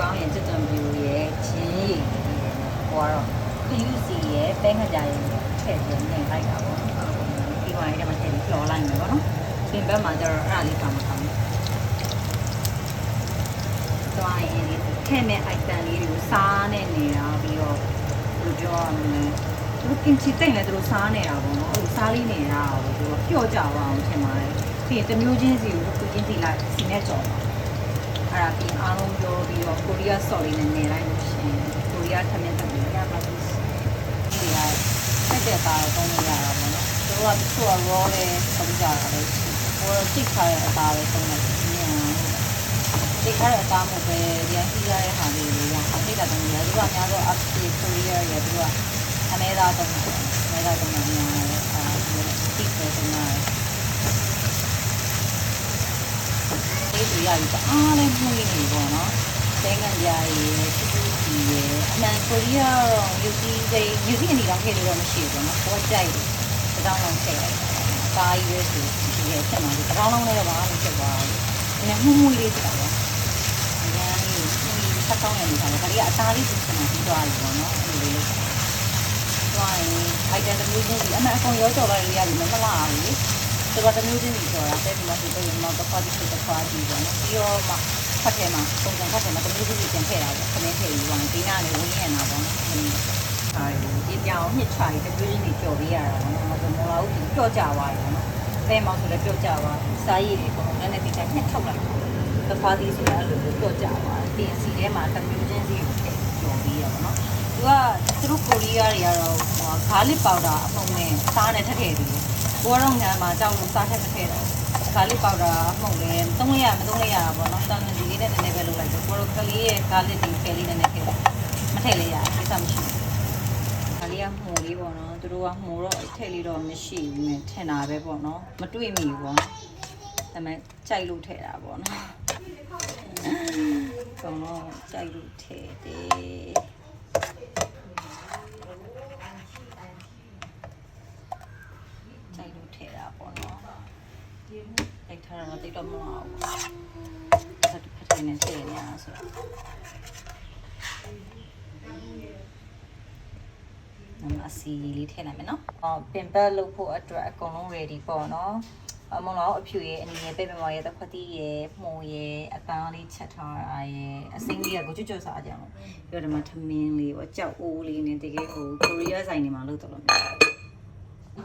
ကောင်းရင်ကျွတ်တွန်ပြူရဲ့ချင်းရည်ဟိုကတော့ခယူစီရဲ့ပဲငကြရဲ့ထည့်ပြီးနေလိုက်တာပေါ့ဒီဝိုင်းထဲမှာထည့်ပြီးလော်လိုက်မယ်ပေါ့နော်ပြင်ဘက်မှာကျတော့အဲ့ဒါလေးပါမှာပါမယ်သွားရင်ဒီထဲမဲ့ item လေးတွေကိုစားနေနေတာပြီးတော့ဘယ်လိုပြောရမလဲသူကင်ချီတိတ်လည်းသူတို့စားနေတာပေါ့နော်အဲ့စားလေးနေတာကိုသူကပျော့ကြပါအောင်ထင်ပါတယ်ပြီးရင်တစ်မျိုးချင်းစီကိုသူချင်းစီလိုက်စီနဲ့ကြော်ပါအဲ့ဒါပြီးအားလုံးပြောပြီးတော့ကို ရီးယားဆော်လေးနဲ့နေလိုက်လို့ရှိရင်ကိုရီးယားထမင်းတက်ပြီးရပါလိမ့်မယ်။ဒီကတက်တဲ့ပါတော့သုံးလို့ရတာပေါ့နော်။တို့ကတချို့က raw လေးသုံးကြတာလေ။ဟိုတိတ်ခါတဲ့အသားပဲသုံးတယ်။တိတ်ခါတဲ့အသားမို့ပဲရန်စီရတဲ့ဟာလေးတွေကအောက်တိတ်တာတုံးရတယ်။တို့ကများတော့ upstate Korea ရဲ့တို့ကအမဲသားတုံးတယ်။အမဲသားတုံးတယ်များတယ်။အာဒီတိတ်ပဲတုံးရတယ်။ဒီလိုရပြီအားလည်းမှုနေပြီပေါ့နော်။ တဲငံကြာရေချူချူစီရေအမှန်ကိုရီးယားတော့ယူစီစိယူစီအနေတော့ခဲ့လို့တော့မရှိဘူးပေါ့နော်။ဘောကြိုက်တယ်။တောင်းလုံးထည့်လိုက်တာ။ပါကြီးပဲဆိုဒီရဲ့ချက်မှဒီတောင်းလုံးလည်းဘာမှမဖြစ်ပါဘူး။ဒီမှုမှုလေးဆိုတာပေါ့။အများကြီးဆက်ကောင်းနေတယ်ဒါကအသားလေးစစ်စစ်မှပြီးသွားပြီပေါ့နော်။အဲ့လိုလေးလုပ်တာ။သွားရင်အိုက်တန်တစ်မျိုးချင်းစီအမှန်အကုန်ရောကြော်လိုက်ရရတယ်မမလားဘူးလေ။ဆိုတော့တစ်မျိုးချင်းစီဆိုတာတဲ့ဒီမှာဒီလိုမျိုးတော့တစ်ခါတစ်ခါတစ်ခါဒီပေါ့နော်ပြီးတော့မှ ဖတ်ထဲမှာပုံစံဖတ်ထဲမှာတစ်မျိုးချင်းစီပြန်ထည့်တာပေါ့ခမင်းထည့်ပြီးတော့ဒီနားလေးဝင်းရနာပေါ့နော်အဲဒီပြောင်နှစ်ချာရီတစ်မျိုးချင်းစီကြော်ပေးရတာပေါ့နော်မဆိုမလာဘူးကြော့ကြသွားပြီပေါ့နော်အဲမောင်ဆိုလည်းကြော့ကြသွားစားရည်တွေပေါ့နော်နည်းနည်းဒီတိုင်းနှစ်ထုတ်လိုက်တစ်ခါဒီဆိုတာအဲ့လိုကြော့ကြသွားတင်စီထဲမှာတစ်မျိုးချင်းစီထည့်ကြော်ပေးရပေါ့နော်သူကသူတို့ကိုရီးယားတွေကတော့ဂါလစ်ပေါဒါအမှုံနဲ့စားနဲ့ထည့်ထည့်ပြီးကိုကတော့ညာမှာကြောက်လို့စားထည့်မထည့်တော့ ဂါလစ်ပေါဒါအမှုံလည်းသုံးလိုက်ရမသုံးလိုက်ရတာပေါ့နော်တောင်းနေဒီလေးနဲ့နည်းနည်းပဲလုပ်လိုက်တယ်ကိုရောကလေးရဲ့ဂါလစ်ဒီဖယ်လေးနဲ့နည်းနည်းထည့်မထည့်လိုက်ရဘူးစိတ်မရှိဘူးဒါလေးကမှုံလေးပေါ့နော်သူတို့ကမှုံတော့ထည့်လေးတော့မရှိဘူးနဲ့ထင်တာပဲပေါ့နော်မတွေ့မိဘူးပေါ့ဒါပေမဲ့ကြိုက်လို့ထည့်တာပေါ့နော်ကောင်းတော့ကြိုက်လို့ထည့်တယ်ကြိုက်လို့ထည့်တာပေါ့နော် လိုက်ထားတာတော့တိတ်တော့မဟုတ်ဘူးဖတ်ဖတ်နေထည့်နေရဆိုတော့အစီလေးထည့်လိုက်မယ်နော်။အော်ပင်ပတ်လုပ်ဖို့အတွက်အကုန်လုံး ready ပေါ့နော်။အမလို့အဖြူရဲ့အနေနဲ့ပဲ့ပမော်ရဲ့တစ်ခွက်တီးရဲ့မှုံရဲ့အပန်းလေးချက်ထားတာရဲ့အစိမ်းလေးကကိုကျွတ်ကျွတ်စားကြအောင်။ပြီးတော့ဒီမှာထမင်းလေးပေါ့ကြောက်အိုးလေးနဲ့တကယ်ဟိုကိုရီးယားဆိုင်တွေမှာလုပ်တော့လို့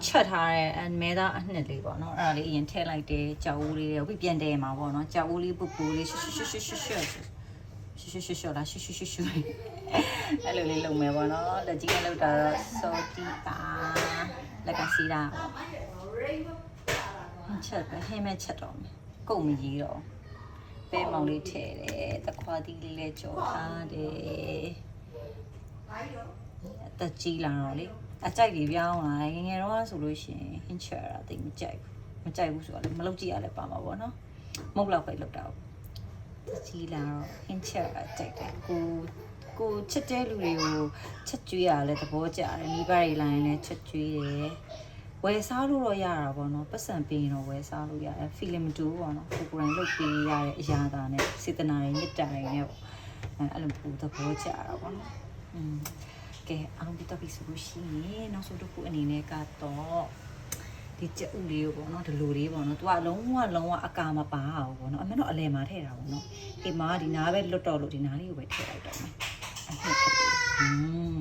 ချက်ထားတဲ့အမဲသားအနှစ်လေးပေါ့နော်အဲ့ဒါလေးအရင်ထည့်လိုက်တယ်ကြောက်အိုးလေးတွေပြီးပြန်တဲမှာပေါ့နော်ကြောက်အိုးလေးပူပူလေးရှွတ်ရှွတ်ရှွတ်ရှွတ်ရှွတ်ရှွတ်ရှွတ်ရှွတ်ရှွတ်လားရှွတ်ရှွတ်ရှွတ်ရှွတ်အဲ့လိုလေးလုပ်မယ်ပေါ့နော်လက်ကြီးနဲ့လုပ်တာတော့စောတီပါလက်ကစီးတာချက်ပဲဟဲမဲ့ချက်တော့မယ်ကုန်မကြီးတော့ပဲမောင်လေးထည့်တယ်တခွားသီးလေးလည်းကြော်ထားတယ်အသက်ကြီးလာတော့လေ အကြိုက်တွေပြောင်းလာငယ်ငယ်တော့ဆိုလို့ရှိရင်ဟင်းချက်ရတာတိတ်မကြိုက်ဘူးမကြိုက်ဘူးဆိုတော့လေမလုပ်ကြည့်ရလဲပါမှာပေါ့နော်မဟုတ်တော့ပဲလုပ်တာပေါ့ကြီးလာတော့ဟင်းချက်ရကြိုက်တယ်ကိုကိုချစ်တဲ့လူတွေကိုချက်ကျွေးရလဲသဘောကျတယ်မိဘတွေလိုင်းလဲချက်ကျွေးတယ်ဝယ်စားလို့တော့ရတာပေါ့နော်ပတ်စံပေးရင်တော့ဝယ်စားလို့ရတယ် feeling မတူဘူးပေါ့နော်ကိုကိုယ်တိုင်လုပ်ပေးရတဲ့အရာသာနဲ့စေတနာတွေမြတ်တာတွေနဲ့ပေါ့အဲအဲ့လိုပူသဘောကျတာပေါ့နော်อืม ကဲအောင်ပြီးတော့ပြီဆိုလို့ရှိရင်နောက်ဆုံးတစ်ခုအနေနဲ့ကတော့ဒီကြက်ဥလေးကိုပေါ့နော်ဒီလိုလေးပေါ့နော်သူကလုံးဝလုံးဝအကာမပါအောင်ပေါ့နော်အမေတော့အလဲမှာထည့်တာပေါ့နော်အိမ်မှာဒီနားပဲလွတ်တော့လို့ဒီနားလေးကိုပဲထည့်လိုက်တော့မယ်အဲ့ဒါကလေးอืม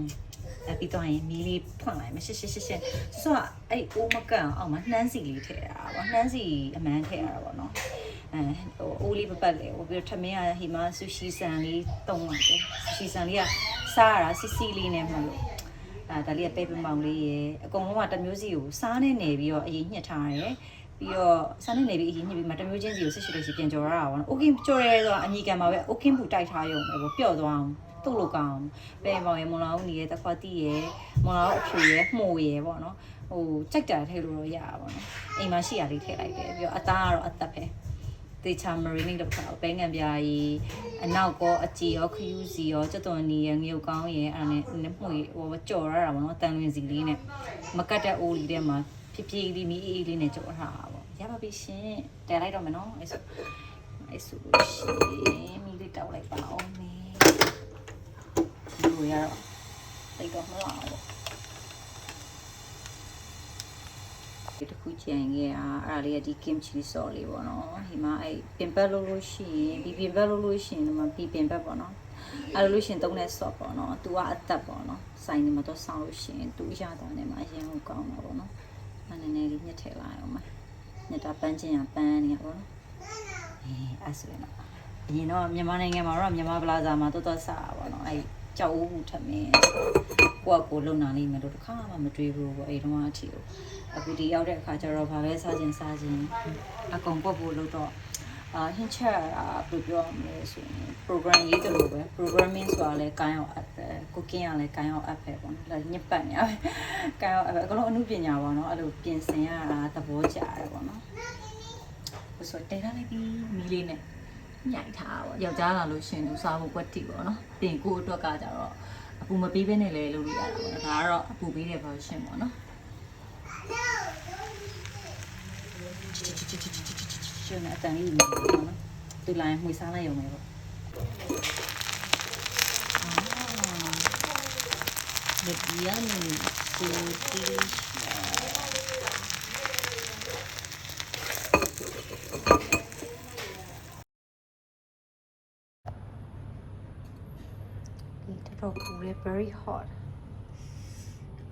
အပြီးတော့ရင်မီးလေးဖွင့်လိုက်မယ်ရှစ်ရှစ်ရှစ်ရှစ်ဆိုတော့အဲ့အိုးမကန်အောင်မှာနှမ်းစီလေးထည့်တာပေါ့နှမ်းစီအမှန်ထည့်ရတာပေါ့နော်အဲဟိုအိုးလေးပပတ်လေဟိုပြီးတော့ထမင်းကဟီမာဆူရှီဆန်လေးတုံးလိုက်တယ်ဆူရှီဆန်လေးက စားရတာစီစီလေးနဲ့မလို့အဲဒါလေးကပဲပမောင်လေးရယ်အကုန်လုံးကတစ်မျိုးစီကိုစားနေနေပြီးတော့အရင်ညှစ်ထားရတယ်ပြီးတော့စားနေနေပြီးအရင်ညှစ်ပြီးမှတစ်မျိုးချင်းစီကိုဆက်ရှိလို့ရှိပြန်ကြော်ရတာပေါ့နော်။ Okay ကြော်ရဲဆိုတော့အညီကံပါပဲ။ Okay ဘူးတိုက်ထားရုံပဲပေါ့ပျော့သွားအောင်တုတ်လို့ကောင်းပဲမောင်ရမလာဦးနေရတခွာတီးရမလာဦးအဖြူရမှုရပေါ့နော်ဟိုကြိုက်တာထည့်လို့တော့ရတာပေါ့နော်အိမ်မှာရှိရလေးထည့်လိုက်တယ်ပြီးတော့အသားကတော့အသက်ပဲ တေချာမရီနီလောက်ထားပဲငံပြားကြီးအနောက်ကောအကြည်ရောခယူးစီရောကျွတ်တော်နီရငရုတ်ကောင်းရအဲ့ဒါနဲ့မှုဟိုကြော်ရတာပေါ့နော်တန်လွင်စီလေးနဲ့မကတ်တဲ့အိုးလေးထဲမှာဖြည်းဖြည်းလေးမီးအေးလေးနဲ့ကြော်ထားတာပေါ့ရပါပြီရှင်တဲလိုက်တော့မယ်နော်အဲ့ဆိုအဲ့ဆိုရှင်မီးလေးတောက်လိုက်ပါအောင်မေတွေကတော့တိတ်တော့မလာဘူး ဒီတစ်ခုကြံခဲ့တာအဲ့ဒါလေးကဒီ kimchi sauce လေးပေါ့နော်ဒီမှာအဲ့ပင်ပတ်လို့လို့ရှိရင်ဒီပင်ပတ်လို့လို့ရှိရင်ဒီမှာဒီပင်ပတ်ပေါ့နော်အဲ့လိုလို့ရှိရင်တုံးတဲ့ sauce ပေါ့နော်သူကအသက်ပေါ့နော်စိုင်းနေမှာတော့ဆောင်းလို့ရှိရင်သူရတာနဲ့မှအရင်ကကောင်းတာပေါ့နော်အဲ့နည်းနည်းလေးညှက်ထည့်လိုက်အောင်ပါညှက်တာပန်းချင်းရပန်းနေရပေါ့နော်အဲအဲ့ဆိုရင်တော့အရင်တော့မြန်မာနိုင်ငံမှာတော့မြန်မာပလာဇာမှာတော်တော်စားတာပေါ့နော်အဲ့ကြောက်ဦးထမင်း ကိုကကိုလုံနာလိမ့်မယ်လို့တစ်ခါမှမတွေးဘူးပေါ့အဲ့တုန်းကအထီကိုအခုဒီရောက်တဲ့အခါကျတော့ဘာပဲစားခြင်းစားခြင်းအကုန်ပုတ်ဖို့လို့တော့အာဟင်းချက်อ่าဘယ်လိုပြောမလဲဆိုရင် program ရေးတယ်လို့ပဲ programming ဆိုတာလဲကိုင်းအောင် app ပဲ cooking ကလည်းကိုင်းအောင် app ပဲပေါ့နော်ညက်ပတ်နေရပဲကိုင်းအောင် app ပဲအကုန်လုံးအမှုပညာပေါ့နော်အဲ့လိုပြင်ဆင်ရတာသဘောကျတယ်ပေါ့နော်ဆိုတော့တင်ထားလိုက်ပြီးမီးလေးနဲ့ညှိုက်ထားပါယောက်ျားလာလို့ရှင်သူစားဖို့ကွက်တိပေါ့နော်ပြင်ကိုအတွက်ကကြတော့ အပူမပေးဘဲနဲ့လည်းလုပ်လို့ရတာပေါ့နော်ဒါကတော့အပူပေးတဲ့ version ပေါ့နော်ရှင်အတန်လေးမျိုးပေါ့နော်သူလိုင်းမှွေစားလိုက်ရုံပဲပေါ့အာ Mediano so delicious ဒီ တော်တော်ပူတယ် very hot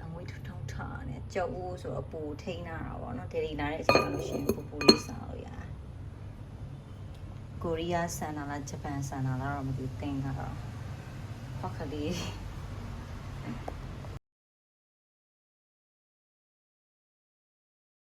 အမွေးထုံထုံထားနဲ့ကြောက်ဦးဆိုတော့ပူထိန်းလာတာပေါ့နော်ဒေဒီလာတဲ့အချိန်လို့ရှိရင်ပူပူလေးစားလို့ရတယ်ကိုရီးယားဆန်လာလားဂျပန်ဆန်လာလားတော့မသိဘူးတင်တာတော့ဟောက်ကလေး